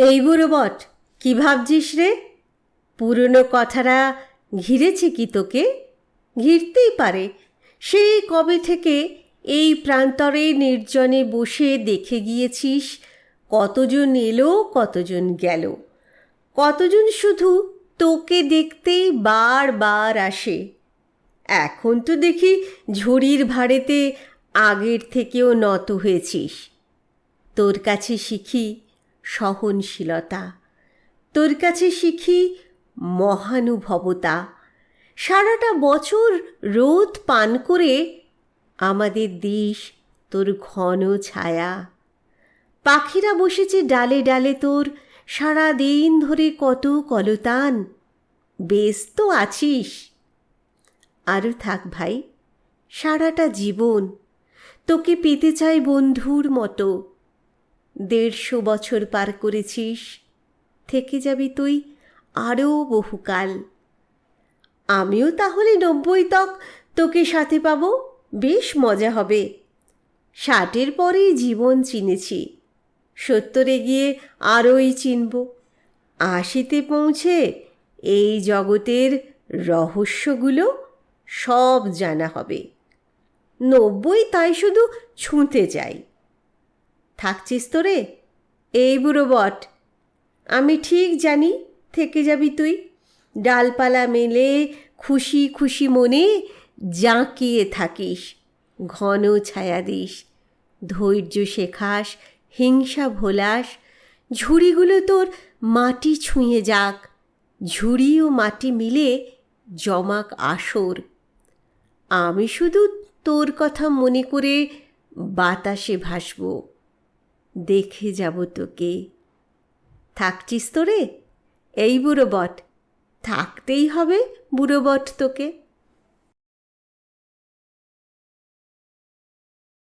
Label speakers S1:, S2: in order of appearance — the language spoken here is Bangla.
S1: এই বুড়ো বট, কী ভাবছিস রে? পুরনো কথাটা ঘিরেছে কি তোকে? ঘিরতেই পারে। সেই কবে থেকে এই প্রান্তরে নির্জনে বসে দেখে গিয়েছিস কতজন এলো, কতজন গেল। কতজন শুধু তোকে দেখতেই বারবার আসে। এখন তো দেখি ঝুড়ির ভাড়েতে আগের থেকেও নত হয়েছিস। তোর কাছে শিখি সহনশীলতা। তোর কাছে শিখি মহানুভবতা। সারাটা বছর রোদ পান করে আমাদের দেশ তোর ঘন ছায়া। পাখিরা বসেছে ডালে ডালে তোর সারা দিন ধরে কত কলতান। বেশ তো আছিস। আরও থাক ভাই, সারাটা জীবন তোকে পেতে চাই বন্ধুর মতো। দেড়শো বছর পার করেছিস, থেকে যাবি তুই আরও বহুকাল। আমিও তাহলে নব্বই তক তোকে সাথে পাবো, বেশ মজা হবে। ষাটের পরেই জীবন চিনেছি, সত্তরে গিয়ে আরোই চিনব। আশিতে পৌঁছে এই জগতের রহস্যগুলো সব জানা হবে। নব্বই তাই শুধু ছুঁতে যাই থাকছিস তো রে এই বুড়ো বট। আমি ঠিক জানি থেকে যাবি তুই। ডালপালা মেলে খুশি খুশি মনে জাঁকিয়ে থাকিস, ঘন ছায়া দিস, ধৈর্য শেখাস, হিংসা ভোলাস। ঝুড়িগুলো তোর মাটি ছুঁয়ে যাক, ঝুড়ি ও মাটি মিলে জমাক আসর। আমি শুধু তোর কথা মনে করে বাতাসে ভাসব। দেখে যাব তোকে। থাকছিস তোরে? এই বুড়ো বট। থাকতেই হবে বুড়ো বট তোকে।